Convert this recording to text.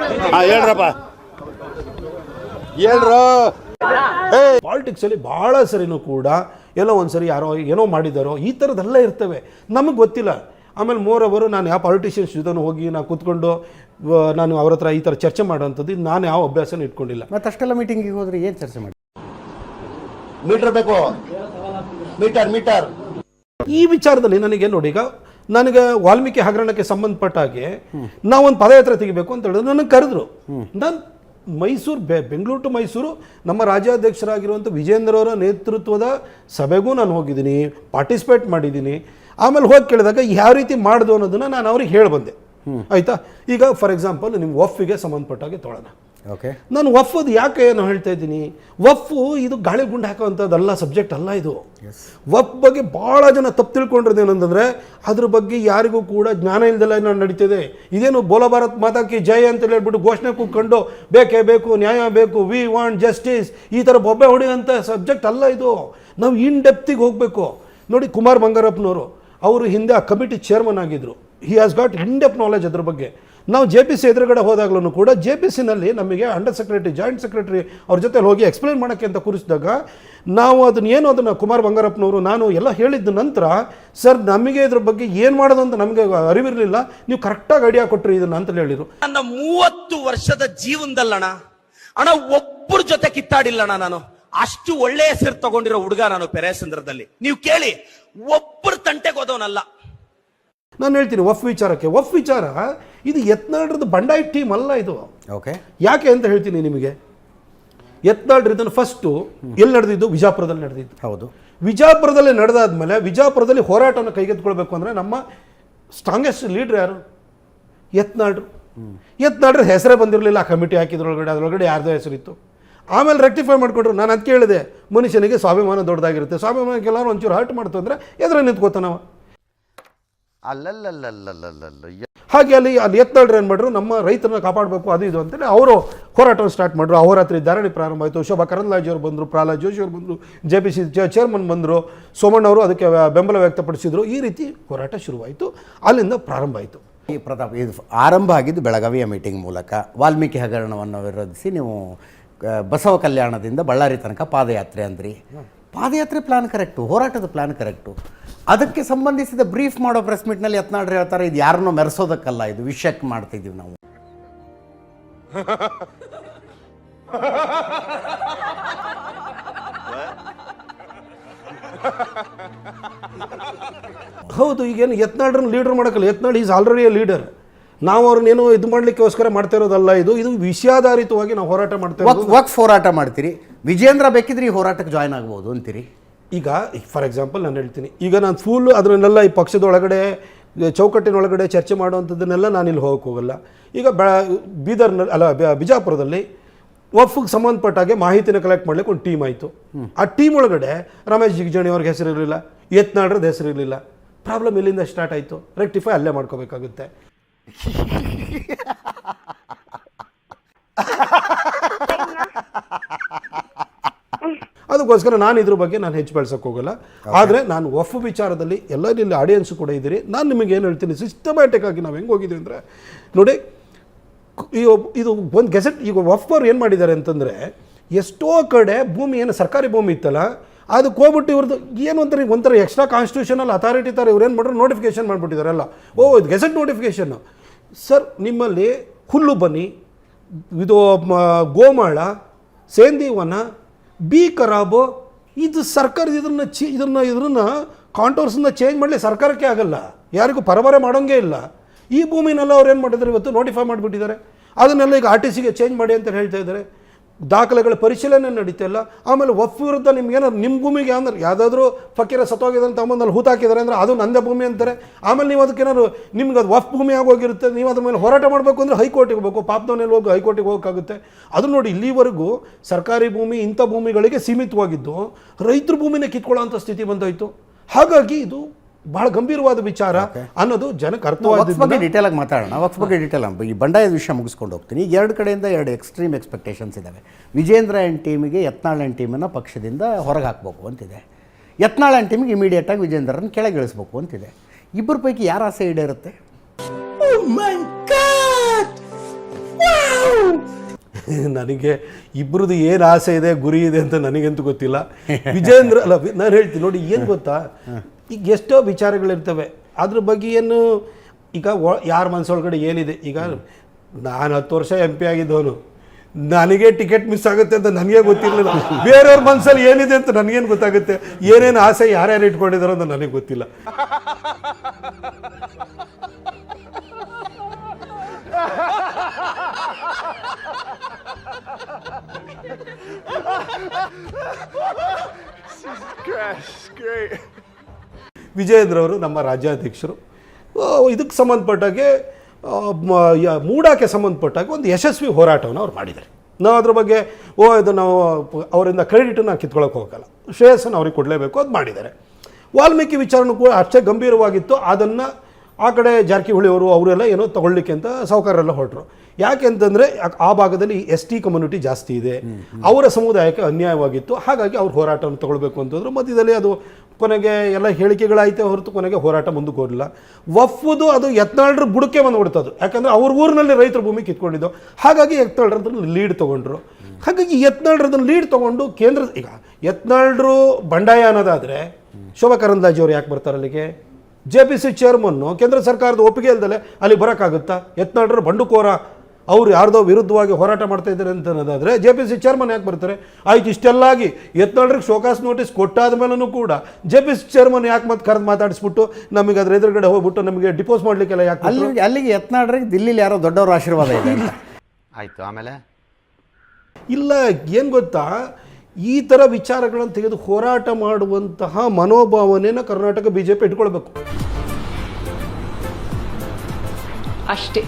ಹಾಂ ಹೇಳ್ರಪ್ಪ. ಹೇಳ್ರು. ಪಾಲಿಟಿಕ್ಸಲ್ಲಿ ಭಾಳ ಸರಿನೂ ಕೂಡ ಎಲ್ಲೋ ಒಂದ್ಸರಿ ಯಾರೋ ಏನೋ ಮಾಡಿದಾರೋ ಈ ಥರದ್ದೆಲ್ಲ ಇರ್ತವೆ. ನಮಗೆ ಗೊತ್ತಿಲ್ಲ. ಆಮೇಲೆ ಮೋರ್ ಅವರು ನಾನು ಯಾವ ಪಾಲಿಟಿಷಿಯನ್ಸ್ ಜೊತೆ ಹೋಗಿ ನಾನು ಕೂತ್ಕೊಂಡು ನಾನು ಅವ್ರ ಹತ್ರ ಈ ಥರ ಚರ್ಚೆ ಮಾಡೋಂಥದ್ದು ನಾನು ಯಾವ ಅಭ್ಯಾಸನೂ ಇಟ್ಕೊಂಡಿಲ್ಲ. ಮತ್ತೆ ಅಷ್ಟೆಲ್ಲ ಮೀಟಿಂಗಿಗೆ ಹೋದ್ರೆ ಏನು ಚರ್ಚೆ ಮಾಡಿ? ಮೀಟರ್ ಬೇಕು. Meter meter. ಈ ವಿಚಾರದಲ್ಲಿ ನನಗೆ ನೋಡಿ ಈಗ ನನಗೆ ವಾಲ್ಮೀಕಿ ಹಗರಣಕ್ಕೆ ಸಂಬಂಧಪಟ್ಟ ಹಾಗೆ ನಾವೊಂದು ಪದಯಾತ್ರೆ ತೆಗಿಬೇಕು ಅಂತ ಹೇಳಿದ್ರು. ನನಗೆ ಕರೆದ್ರು. ನಾನು ಮೈಸೂರು ಬೆ ಬೆಂಗಳೂರು ಟು ಮೈಸೂರು ನಮ್ಮ ರಾಜ್ಯಾಧ್ಯಕ್ಷರಾಗಿರುವಂಥ ವಿಜೇಂದ್ರ ಅವರ ನೇತೃತ್ವದ ಸಭೆಗೂ ನಾನು ಹೋಗಿದ್ದೀನಿ ಪಾರ್ಟಿಸಿಪೇಟ್ ಮಾಡಿದ್ದೀನಿ. ಆಮೇಲೆ ಹೋಗಿ ಕೇಳಿದಾಗ ಯಾವ ರೀತಿ ಮಾಡ್ದು ಅನ್ನೋದನ್ನ ನಾನು ಅವ್ರಿಗೆ ಹೇಳಿ ಬಂದೆ. ಆಯ್ತಾ? ಈಗ ಫಾರ್ ಎಕ್ಸಾಂಪಲ್ ನಿಮ್ಮ ಒಫ್ಗೆ ಸಂಬಂಧಪಟ್ಟಾಗೆ ತೊಗೊಳ್ಳೋಣ ಓಕೆ ನಾನು ವಫ್ ಅದು ಯಾಕೆ ನಾನು ಹೇಳ್ತಾ ಇದ್ದೀನಿ? ವಫ್ ಇದು ಗಾಳಿ ಗುಂಡು ಹಾಕೋವಂಥದ್ದಲ್ಲ ಸಬ್ಜೆಕ್ಟ್ ಅಲ್ಲ ಇದು. ವಫ್ ಬಗ್ಗೆ ಭಾಳ ಜನ ತಪ್ಪು ತಿಳ್ಕೊಂಡಿರೋದು ಏನಂತಂದರೆ ಅದ್ರ ಬಗ್ಗೆ ಯಾರಿಗೂ ಕೂಡ ಜ್ಞಾನ ಇಲ್ಲದೆಲ್ಲ ನಾನು ನಡೀತಿದೆ. ಇದೇನು ಬೋಲ ಭಾರತ್ ಮಾತಾಕಿ ಜಯ ಅಂತ ಹೇಳ್ಬಿಟ್ಟು ಘೋಷಣೆ ಕೂತ್ಕೊಂಡು ಬೇಕೇ ಬೇಕು ನ್ಯಾಯ ಬೇಕು ವಿ ವಾಂಟ್ ಜಸ್ಟಿಸ್ ಈ ಥರ ಬೊಬ್ಬೆ ಹೊಡೆಯುವಂಥ ಸಬ್ಜೆಕ್ಟ್ ಅಲ್ಲ ಇದು. ನಾವು ಇನ್ ಡೆಪ್ತಿಗೆ ಹೋಗಬೇಕು. ನೋಡಿ ಕುಮಾರ್ ಬಂಗಾರಪ್ಪನವರು ಅವರು ಹಿಂದೆ ಆ ಕಮಿಟಿ ಚೇರ್ಮನ್ ಆಗಿದ್ದರು he has got in depth knowledge ಅದ್ರ ಬಗ್ಗೆ. ನಾವು ಜೆ ಪಿ ಸಿ ಎದುರುಗಡೆ ಹೋದಾಗ್ಲೂ ಕೂಡ ಜೆ ಪಿ ಸಿನಲ್ಲಿ ನಮಗೆ ಅಂಡರ್ ಸೆಕ್ರೆಟರಿ ಜಾಯಿಂಟ್ ಸೆಕ್ರೆಟರಿ ಅವ್ರ ಜೊತೆ ಹೋಗಿ ಎಕ್ಸ್ಪ್ಲೈನ್ ಮಾಡೋಕ್ಕೆ ಅಂತ ಕೂರಿಸಿದಾಗ ನಾವು ಅದನ್ನ ಏನು ಅದನ್ನು ಕುಮಾರ್ ಬಂಗಾರಪ್ಪನವರು ನಾನು ಎಲ್ಲ ಹೇಳಿದ ನಂತರ, ಸರ್, ನಮಗೆ ಇದ್ರ ಬಗ್ಗೆ ಏನು ಮಾಡೋದು ಅಂತ ನಮಗೆ ಅರಿವಿರಲಿಲ್ಲ. ನೀವು ಕರೆಕ್ಟಾಗಿ ಐಡಿಯಾ ಕೊಟ್ಟರು ಇದನ್ನು ಅಂತ ಹೇಳಿದರು. ನನ್ನ ಮೂವತ್ತು ವರ್ಷದ ಜೀವನದಲ್ಲಣ ಅಣ್ಣ ಒಬ್ಬರ ಜೊತೆ ಕಿತ್ತಾಡಿಲ್ಲಣ್ಣ ನಾನು. ಅಷ್ಟು ಒಳ್ಳೆಯ ಹೆಸರು ತಗೊಂಡಿರೋ ಹುಡುಗ ನಾನು ಪೆರೇಸಂದ್ರದಲ್ಲಿ ನೀವು ಕೇಳಿ ಒಬ್ಬರ ತಂಟೆಗೆ ಹೋದವನಲ್ಲ. ನಾನು ಹೇಳ್ತೀನಿ ಒಫ್ ವಿಚಾರಕ್ಕೆ ಒಫ್ ವಿಚಾರ ಇದು ಯತ್ನಾಳ್ರದ್ದು ಬಂಡಾಯ ಟೀಮ್ ಅಲ್ಲ ಇದು. ಓಕೆ. ಯಾಕೆ ಅಂತ ಹೇಳ್ತೀನಿ ನಿಮಗೆ. ಯತ್ನಾಳ್ರು ಇದನ್ನು ಫಸ್ಟು ಎಲ್ಲಿ ನಡೆದಿದ್ದು? ವಿಜಾಪುರದಲ್ಲಿ ನಡೆದಿದ್ದು. ಹೌದು. ವಿಜಾಪುರದಲ್ಲಿ ನಡೆದಾದ್ಮೇಲೆ ವಿಜಾಪುರದಲ್ಲಿ ಹೋರಾಟವನ್ನು ಕೈಗೆತ್ತಿಕೊಳ್ಬೇಕು ಅಂದರೆ ನಮ್ಮ ಸ್ಟ್ರಾಂಗೆಸ್ಟ್ ಲೀಡ್ರ್ ಯಾರು? ಯತ್ನಾಳ್ರು. ಯತ್ನಾಳ್ರ ಹೆಸರೇ ಬಂದಿರಲಿಲ್ಲ ಆ ಕಮಿಟಿ ಹಾಕಿದ್ರೊಳಗಡೆ ಅದರೊಳಗಡೆ ಯಾರ್ದೋ ಹೆಸರಿತ್ತು ಆಮೇಲೆ ರೆಕ್ಟಿಫೈ ಮಾಡಿಕೊಂಡ್ರು. ನಾನು ಅಂತ ಕೇಳಿದೆ ಮನುಷ್ಯನಿಗೆ ಸ್ವಾಭಿಮಾನ ದೊಡ್ಡದಾಗಿರುತ್ತೆ. ಸ್ವಾಭಿಮಾನಕ್ಕೆಲ್ಲರೂ ಒಂಚೂರು ಹರ್ಟ್ ಮಾಡ್ತು ಅಂದರೆ ಎದುರು ನಿಂತ್ಕೋತಾನವ. ಅಲ್ಲಲ್ಲಲ್ಲಲ್ಲಲ್ಲಲ್ಲ ಹಾಗೆ ಅಲ್ಲಿ ಅಲ್ಲಿ ಎತ್ತಾಳ್ರು ಏನು ಮಾಡ್ರು? ನಮ್ಮ ರೈತರನ್ನ ಕಾಪಾಡಬೇಕು ಅದು ಇದು ಅಂತೇಳಿ ಅವರು ಹೋರಾಟವನ್ನು ಸ್ಟಾರ್ಟ್ ಮಾಡಿದ್ರು ಅಹೋರಾತ್ರಿ ಧಾರಣೆ ಪ್ರಾರಂಭ ಆಯಿತು. ಶೋಭಾ ಕರಂದ್ಲಾಜಿ ಅವರು ಬಂದರು ಪ್ರಹ್ಲಾದ್ ಜೋಶಿ ಅವರು ಬಂದರು ಜೆ ಪಿ ಸಿ ಚೇರ್ಮನ್ ಬಂದರು ಸೋಮಣ್ಣ ಅವರು ಅದಕ್ಕೆ ಬೆಂಬಲ ವ್ಯಕ್ತಪಡಿಸಿದರು. ಈ ರೀತಿ ಹೋರಾಟ ಶುರುವಾಯಿತು. ಅಲ್ಲಿಂದ ಪ್ರಾರಂಭ ಆಯಿತು. ಈ ಪ್ರತಾಪ್ ಇದು ಆರಂಭ ಆಗಿದ್ದು ಬೆಳಗಾವಿಯ ಮೀಟಿಂಗ್ ಮೂಲಕ. ವಾಲ್ಮೀಕಿ ಹಗರಣವನ್ನು ವಿರೋಧಿಸಿ ನೀವು ಬಸವ ಕಲ್ಯಾಣದಿಂದ ಬಳ್ಳಾರಿ ತನಕ ಪಾದಯಾತ್ರೆ ಅಂದ್ರಿ. ಪಾದಯಾತ್ರೆ ಪ್ಲಾನ್ ಕರೆಕ್ಟು ಹೋರಾಟದ ಪ್ಲಾನ್ ಕರೆಕ್ಟು ಅದಕ್ಕೆ ಸಂಬಂಧಿಸಿದ ಬ್ರೀಫ್ ಮಾಡೋ ಪ್ರೆಸ್ ಮೀಟ್ನಲ್ಲಿ ಯತ್ನಾಡ್ರಿ ಹೇಳ್ತಾರೆ ಇದು ಯಾರನ್ನೋ ಮೆರೆಸೋದಕ್ಕಲ್ಲ ಇದು ವಿಷಯಕ್ಕೆ ಮಾಡ್ತಿದ್ದೀವಿ ನಾವು. ಹೌದು ಈಗೇನು ಯತ್ನಾಳ್ರನ್ನ leader ಮಾಡೋಕ್ಕಲ್ಲ. Yatnal is already a leader ನಾವು ಅವ್ರನ್ನೇನು ಇದು ಮಾಡಲಿಕ್ಕೋಸ್ಕರ ಮಾಡ್ತಾ ಇರೋದಲ್ಲ ಇದು ಇದು ವಿಷಯಾಧಾರಿತವಾಗಿ ನಾವು ಹೋರಾಟ ಮಾಡ್ತೇವೆ ವಕ್ ಹೋರಾಟ ಮಾಡ್ತೀರಿ. ವಿಜೇಂದ್ರ ಬೇಕಿದ್ರೆ ಈ ಹೋರಾಟಕ್ಕೆ ಜಾಯ್ನ್ ಆಗ್ಬೋದು ಅಂತೀರಿ? ಈಗ ಫಾರ್ ಎಕ್ಸಾಂಪಲ್ ನಾನು ಹೇಳ್ತೀನಿ ಈಗ ನಾನು ಫುಲ್ಲು ಅದನ್ನೆಲ್ಲ ಈ ಪಕ್ಷದ ಒಳಗಡೆ ಚೌಕಟ್ಟಿನ ಒಳಗಡೆ ಚರ್ಚೆ ಮಾಡುವಂಥದ್ದನ್ನೆಲ್ಲ ನಾನು ಇಲ್ಲಿ ಹೋಗಕ್ಕೆ ಹೋಗಲ್ಲ. ಈಗ ಬ ಬೀದರ್ನಲ್ಲಿ ಅಲ್ಲ ಬಿಜಾಪುರದಲ್ಲಿ ವಫ್ಗೆ ಸಂಬಂಧಪಟ್ಟ ಹಾಗೆ ಮಾಹಿತಿನ ಕಲೆಕ್ಟ್ ಮಾಡ್ಲಿಕ್ಕೆ ಒಂದು ಟೀಮ್ ಆಯಿತು. ಆ ಟೀಮ್ ಒಳಗಡೆ ರಮೇಶ್ ಜಿಗ್ಜಾಣಿ ಅವ್ರಿಗೆ ಹೆಸರಿರಲಿಲ್ಲ ಯತ್ನಾಳ್ರದ್ದು ಹೆಸರಿರಲಿಲ್ಲ ಪ್ರಾಬ್ಲಮ್ ಇಲ್ಲಿಂದ ಸ್ಟಾರ್ಟ್ ಆಯಿತು? ರೆಕ್ಟಿಫೈ ಅಲ್ಲೇ ಮಾಡ್ಕೋಬೇಕಾಗುತ್ತೆ. ಅದಕ್ಕೋಸ್ಕರ ನಾನು ಇದ್ರ ಬಗ್ಗೆ ನಾನು ಹೆಚ್ಚು ಬೆಳ್ಸೋಕೆ ಹೋಗಲ್ಲ. ಆದರೆ ನಾನು ಒಫ್ ವಿಚಾರದಲ್ಲಿ ಎಲ್ಲ ಆಡಿಯನ್ಸ್ ಆಡಿಯನ್ಸು ಕೂಡ ಇದ್ದೀರಿ. ನಾನು ನಿಮಗೆ ಏನು ಹೇಳ್ತೀನಿ ಸಿಸ್ಟಮ್ಯಾಟಿಕ್ ಆಗಿ ನಾವು ಹೆಂಗೆ ಹೋಗಿದ್ದೀವಿ ಅಂದರೆ ನೋಡಿ ಈ ಇದು ಒಂದು ಗೆಸೆಟ್ ಈಗ ಒಫ್ ಅವ್ರು ಏನು ಮಾಡಿದ್ದಾರೆ ಅಂತಂದರೆ ಎಷ್ಟೋ ಕಡೆ ಭೂಮಿ ಏನು ಸರ್ಕಾರಿ ಭೂಮಿ ಇತ್ತಲ್ಲ ಅದಕ್ಕೆ ಹೋಗ್ಬಿಟ್ಟು ಇವ್ರದ್ದು ಏನು ಅಂತಾರೆ ಒಂಥರ ಎಕ್ಸ್ಟ್ರಾ ಕಾನ್ಸ್ಟಿಟ್ಯೂಷನಲ್ ಅಥಾರಿಟಿ ಥರ ಇವ್ರು ಏನು ಮಾಡ್ರು ನೋಟಿಫಿಕೇಶನ್ ಮಾಡಿಬಿಟ್ಟಿದ್ದಾರಲ್ಲ ಓ ಇದು ಗೆಸೆಟ್ ನೋಟಿಫಿಕೇಶನ್ ಸರ್ ನಿಮ್ಮಲ್ಲಿ ಹುಲ್ಲು ಬನ್ನಿ ಇದು ಗೋಮಾಳ ಸೇಂದಿವನ ಬಿ ಖರಾಬು ಇದು ಸರ್ಕಾರ ಇದನ್ನು ಚಿ, ಇದನ್ನು ಇದನ್ನು ಕಾಂಟೋರ್ಸನ್ನ ಚೇಂಜ್ ಮಾಡಲಿ ಸರ್ಕಾರಕ್ಕೆ ಆಗಲ್ಲ. ಯಾರಿಗೂ ಪರವಾರೆ ಮಾಡೋಂಗೇ ಇಲ್ಲ. ಈ ಭೂಮಿನೆಲ್ಲ ಅವ್ರು ಏನು ಮಾಡಿದ್ದಾರೆ ಇವತ್ತು ನೋಟಿಫೈ ಮಾಡಿಬಿಟ್ಟಿದ್ದಾರೆ. ಅದನ್ನೆಲ್ಲ ಈಗ ಆರ್ ಟಿ ಸಿಗೆ ಚೇಂಜ್ ಮಾಡಿ ಅಂತ ಹೇಳ್ತಾ ಇದ್ದಾರೆ. ದಾಖಲೆಗಳ ಪರಿಶೀಲನೆ ನಡೀತಿಲ್ಲ ಆಮೇಲೆ ವಫ್ ವಿರುದ್ಧ ನಿಮ್ಗೆ ಏನಾದ್ರು ನಿಮ್ಮ ಭೂಮಿಗೆ ಅಂದ್ರೆ ಯಾವುದಾದ್ರೂ ಫಕೀರ ಸತ್ತೋಗಿದೆ ಅಂತ ಅಲ್ಲಿ ಹೂತಾಕಿದ್ದಾರೆ ಅಂದರೆ ಅದು ನಂದೇ ಭೂಮಿ ಅಂತಾರೆ. ಆಮೇಲೆ ನೀವು ಅದಕ್ಕೇನಾದ್ರು ನಿಮ್ಗೆ ಅದು ವಫ್ ಭೂಮಿ ಆಗೋಗಿರುತ್ತೆ. ನೀವು ಅದ್ರ ಮೇಲೆ ಹೋರಾಟ ಮಾಡಬೇಕು ಅಂದರೆ ಹೈಕೋರ್ಟಿಗೆ ಹೋಗಬೇಕು. ಪಾಪದವನಲ್ಲಿ ಹೋಗಿ ಹೈಕೋರ್ಟಿಗೆ ಹೋಗೋಕ್ಕಾಗುತ್ತೆ. ಅದು ನೋಡಿ ಇಲ್ಲಿವರೆಗೂ ಸರ್ಕಾರಿ ಭೂಮಿ, ಇಂಥ ಭೂಮಿಗಳಿಗೆ ಸೀಮಿತವಾಗಿದ್ದು ರೈತರ ಭೂಮಿನೇ ಕಿತ್ಕೊಳ್ಳೋಂಥ ಸ್ಥಿತಿ ಬಂದೋಯ್ತು. ಹಾಗಾಗಿ ಇದು ಬಹಳ ಗಂಭೀರವಾದ ವಿಚಾರ ಅನ್ನೋದು ಜನಕ್ಕೆ ವಕ್ಫ್ ಬಗ್ಗೆ ಅರ್ಥವಾದ ಡೀಟೇಲ್ ಆಗಿ ಮಾತಾಡೋಣ. ವಕ್ಸ್ ಬಗ್ಗೆ ಡೀಟೇಲ್ ಈ ಬಂಡಾಯದ ವಿಷಯ ಮುಗಿಸ್ಕೊಂಡು ಹೋಗ್ತೀನಿ. ಈಗ ಎರಡು ಕಡೆಯಿಂದ ಎರಡು ಎಕ್ಸ್ಟ್ರೀಮ್ ಎಕ್ಸ್ಪೆಕ್ಟೇಷನ್ಸ್ ಇದ್ದಾವೆ ವಿಜೇಂದ್ರ ಆ್ಯಂಡ್ ಟೀಮಿಗೆ ಯತ್ನಾಳ್ ಆ್ಯಂಡ್ ಟೀಮನ್ನು ಪಕ್ಷದಿಂದ ಹೊರಗೆ ಹಾಕಬೇಕು ಅಂತಿದೆ. ಯತ್ನಾಳ್ ಆ್ಯಂಡ್ ಟೀಮಿಗೆ ಇಮಿಡಿಯೇಟಾಗಿ ವಿಜೇಂದ್ರನ ಕೆಳಗಿಳಿಸ್ಬೇಕು ಅಂತಿದೆ. ಇಬ್ಬರ ಪೈಕಿ ಯಾರ ಆಸೆ ಈಡೇರುತ್ತೆ? ನನಗೆ ಇಬ್ಬರದ್ದು ಏನು ಆಸೆ ಇದೆ ಗುರಿ ಇದೆ ಅಂತ ನನಗಂತೂ ಗೊತ್ತಿಲ್ಲ. ವಿಜೇಂದ್ರ ಅಲ್ಲ ನಾನು ಹೇಳ್ತೀನಿ ನೋಡಿ ಏನು ಗೊತ್ತಾ? ಈಗ ಎಷ್ಟೋ ವಿಚಾರಗಳಿರ್ತವೆ. ಅದ್ರ ಬಗ್ಗೆ ಏನು ಈಗ ಯಾರ ಮನಸ್ಸೊಳಗಡೆ ಏನಿದೆ? ಈಗ ನಾನು ಹತ್ತು ವರ್ಷ ಎಂ ಪಿ ಆಗಿದ್ದವನು. ನನಗೆ ಟಿಕೆಟ್ ಮಿಸ್ ಆಗುತ್ತೆ ಅಂತ ನನಗೆ ಗೊತ್ತಿರಲಿಲ್ಲ. ಬೇರೆಯವ್ರ ಮನಸ್ಸಲ್ಲಿ ಏನಿದೆ ಅಂತ ನನಗೇನು ಗೊತ್ತಾಗುತ್ತೆ? ಏನೇನು ಆಸೆ ಯಾರ್ಯಾರು ಇಟ್ಕೊಂಡಿದಾರೋ ಅಂತ ನನಗೆ ಗೊತ್ತಿಲ್ಲ. ವಿಜಯೇಂದ್ರ ಅವರು ನಮ್ಮ ರಾಜ್ಯಾಧ್ಯಕ್ಷರು. ಇದಕ್ಕೆ ಸಂಬಂಧಪಟ್ಟಾಗೆ ಮೂಡಾಕ್ಕೆ ಸಂಬಂಧಪಟ್ಟಾಗೆ ಒಂದು ಯಶಸ್ವಿ ಹೋರಾಟವನ್ನು ಅವ್ರು ಮಾಡಿದ್ದಾರೆ. ನಾವು ಅದ್ರ ಬಗ್ಗೆ ಓ ಇದು ನಾವು ಅವರಿಂದ ಕ್ರೆಡಿಟನ್ನು ಕಿತ್ಕೊಳ್ಳೋಕೆ ಹೋಗಲ್ಲ ಶ್ರೇಯಸ್ಸನ್ನು ಅವ್ರಿಗೆ ಕೊಡಲೇಬೇಕು ಅದು ಮಾಡಿದ್ದಾರೆ. ವಾಲ್ಮೀಕಿ ವಿಚಾರನೂ ಕೂಡ ಅಷ್ಟೇ ಗಂಭೀರವಾಗಿತ್ತು. ಅದನ್ನು ಆ ಕಡೆ ಜಾರಕಿಹೊಳಿ ಅವರು ಅವರೆಲ್ಲ ಏನೋ ತಗೊಳ್ಳಿಕ್ಕೆ ಅಂತ ಸಾಹುಕಾರರೆಲ್ಲ ಹೊರಟರು. ಯಾಕೆ ಅಂತಂದರೆ ಆ ಭಾಗದಲ್ಲಿ ಎಸ್ ಟಿ ಕಮ್ಯುನಿಟಿ ಜಾಸ್ತಿ ಇದೆ. ಅವರ ಸಮುದಾಯಕ್ಕೆ ಅನ್ಯಾಯವಾಗಿತ್ತು. ಹಾಗಾಗಿ ಅವ್ರು ಹೋರಾಟವನ್ನು ತಗೊಳ್ಬೇಕು ಅಂತಂದ್ರು. ಮಧ್ಯದಲ್ಲಿ ಅದು ಕೊನೆಗೆ ಎಲ್ಲ ಹೇಳಿಕೆಗಳಾಯ್ತೆ ಹೊರತು ಕೊನೆಗೆ ಹೋರಾಟ ಮುಂದಕ್ಕೆ ವಫ್ದು ಅದು ಯತ್ನಾಳ್ರ ಬುಡಕ್ಕೆ ಬಂದುಬಿಡ್ತದು ಯಾಕಂದರೆ ಅವ್ರ ಊರಿನಲ್ಲಿ ರೈತರ ಭೂಮಿ ಕಿತ್ಕೊಂಡಿದ್ದು. ಹಾಗಾಗಿ ಯತ್ನಾಳ್ರದನ್ನು ಲೀಡ್ ತೊಗೊಂಡ್ರು. ಹಾಗಾಗಿ ಯತ್ನಾಳ್ರದನ್ನು ಲೀಡ್ ತೊಗೊಂಡು ಕೇಂದ್ರ ಈಗ ಯತ್ನಾಳ್ರು ಬಂಡಾಯ ಅನ್ನೋದಾದರೆ ಶೋಭಾ ಕರಂದ್ಲಾಜೆ ಅವ್ರು ಯಾಕೆ ಬರ್ತಾರೆ ಅಲ್ಲಿಗೆ? ಜೆ ಪಿ ಸಿ ಚೇರ್ಮನ್ನು ಕೇಂದ್ರ ಸರ್ಕಾರದ ಒಪ್ಪಿಗೆ ಇಲ್ದಲೆ ಅಲ್ಲಿ ಬರೋಕ್ಕಾಗುತ್ತಾ? ಯತ್ನಾಳ್ರು ಬಂಡುಕೋರ ಅವ್ರು ಯಾರ್ದೋ ವಿರುದ್ಧವಾಗಿ ಹೋರಾಟ ಮಾಡ್ತಾ ಇದ್ದಾರೆ ಅಂತ ಅನ್ನೋದಾದರೆ ಜೆ ಪಿ ಸಿ ಚೇರ್ಮನ್ ಯಾಕೆ ಬರ್ತಾರೆ? ಆಯ್ತು ಇಷ್ಟೆಲ್ಲಾಗಿ ಯತ್ನಾಳ್ರಿಗೆ ಶೋಕಾಸ್ ನೋಟಿಸ್ ಕೊಟ್ಟಾದ ಮೇಲೂ ಕೂಡ ಜೆ ಪಿ ಸಿ ಚೇರ್ಮನ್ ಯಾಕೆ ಮತ್ತೆ ಕರೆದು ಮಾತಾಡಿಸ್ಬಿಟ್ಟು ನಮಗೆ ಅದ್ರ ಎದುರುಗಡೆ ಹೋಗ್ಬಿಟ್ಟು ನಮಗೆ ಡಿಪೋಸ್ ಮಾಡಲಿಕ್ಕೆಲ್ಲ ಯಾಕೆ? ಅಲ್ಲಿಗೆ ಅಲ್ಲಿಗೆ ಎತ್ನಾಡ್ರಿಗೆ ದಿಲ್ಲಿಲಿ ಯಾರೋ ದೊಡ್ಡವ್ರ ಆಶೀರ್ವಾದ ಇದೆ ಆಯಿತು ಆಮೇಲೆ? ಇಲ್ಲ ಏನು ಗೊತ್ತಾ? ಈ ಥರ ವಿಚಾರಗಳನ್ನು ತೆಗೆದು ಹೋರಾಟ ಮಾಡುವಂತಹ ಮನೋಭಾವನೆನ ಕರ್ನಾಟಕ ಬಿ ಜೆ ಪಿ ಇಟ್ಕೊಳ್ಬೇಕು. ಅಷ್ಟೇ.